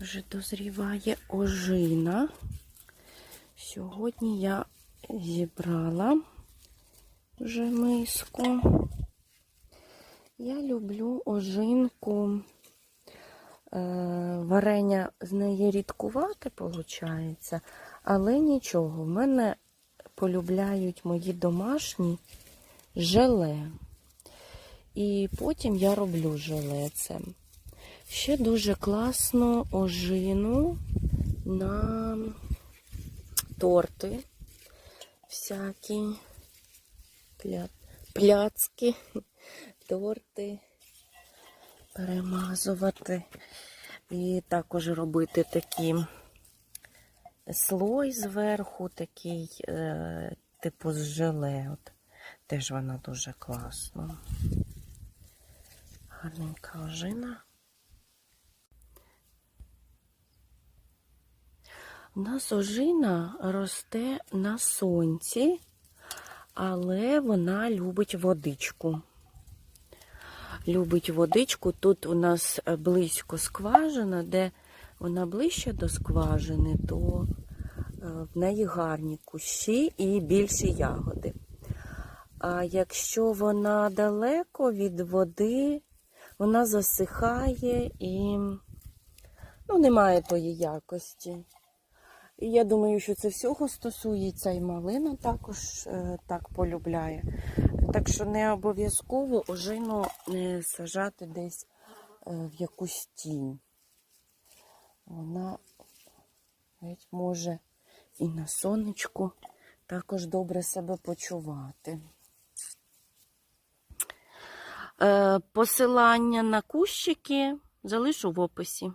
Вже дозріває ожина. Сьогодні я зібрала вже миску. Я люблю ожинку. Е, Варення з неї рідкувати, виходить, але нічого. В мене полюбляють мої домашні желе. І потім я роблю желе це. Ще дуже класно ожину на торти всякі пля... пляцки, торти перемазувати. І також робити такий слой зверху, такий, е, типу з желе. От. Теж вона дуже класна. Гарненька ожина. У нас ожина росте на сонці, але вона любить водичку. Любить водичку. Тут у нас близько скважина, де вона ближче до скважини, то е, в неї гарні кущі і більші ягоди. А якщо вона далеко від води, вона засихає і ну, немає тої якості. І я думаю, що це всього стосується і малина також е, так полюбляє. Так що не обов'язково ожину е, сажати десь е, в якусь тінь. Вона навіть може і на сонечку також добре себе почувати. Посилання на кущики залишу в описі.